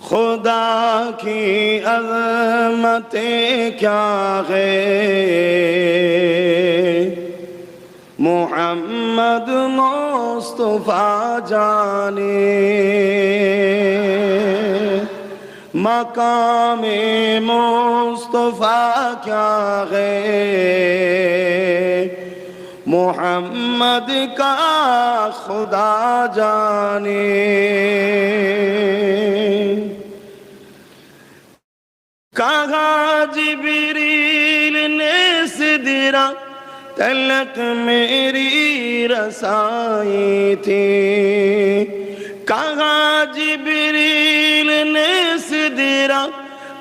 خدا کی عظمت کیا ہے محمد مصطفیٰ جانے مقام مصطفیٰ کیا ہے محمد کا خدا جانے कहा जिबरील ने सिदरा तलक मेरी रसाई थी कहा जिबरील ने सिदरा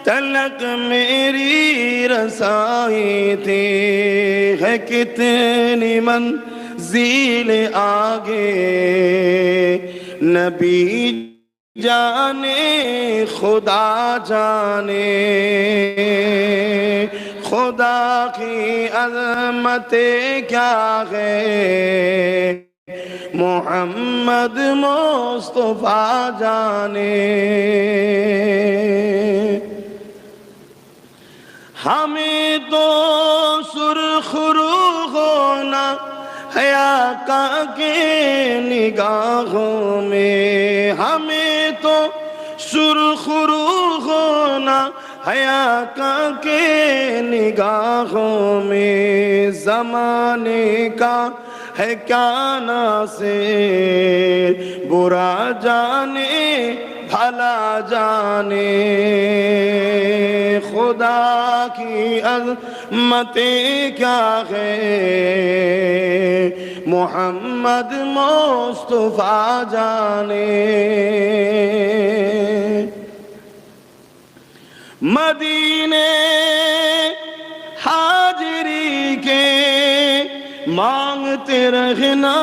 तलक मेरी रसाई थी है कितनी मंजिल आगे नबी জানে খোদা জানে খোদা কি আজমতে ক্যা গে মোহাম্মদ মোস্তফা জানে ہمیں تو سرخ رو ہونا حیا کا کے نگاہوں میں सुरखरू होना है आका के निगाहों में जमाने का है क्या ना से बुरा जाने भला जाने खुदा की अजमतें क्या है मोहम्मद मुस्तफ़ा जाने मदीने हाजिरी के मांगते रहना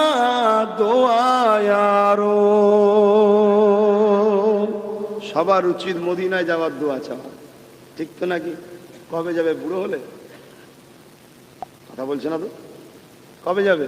দোয়া यारो সবার উচিত মদিনায় যাওয়ার দোয়া চাওয়া ঠিক তো নাকি কবে যাবে বুড়ো হলে কথা বলছে না তো কবে যাবে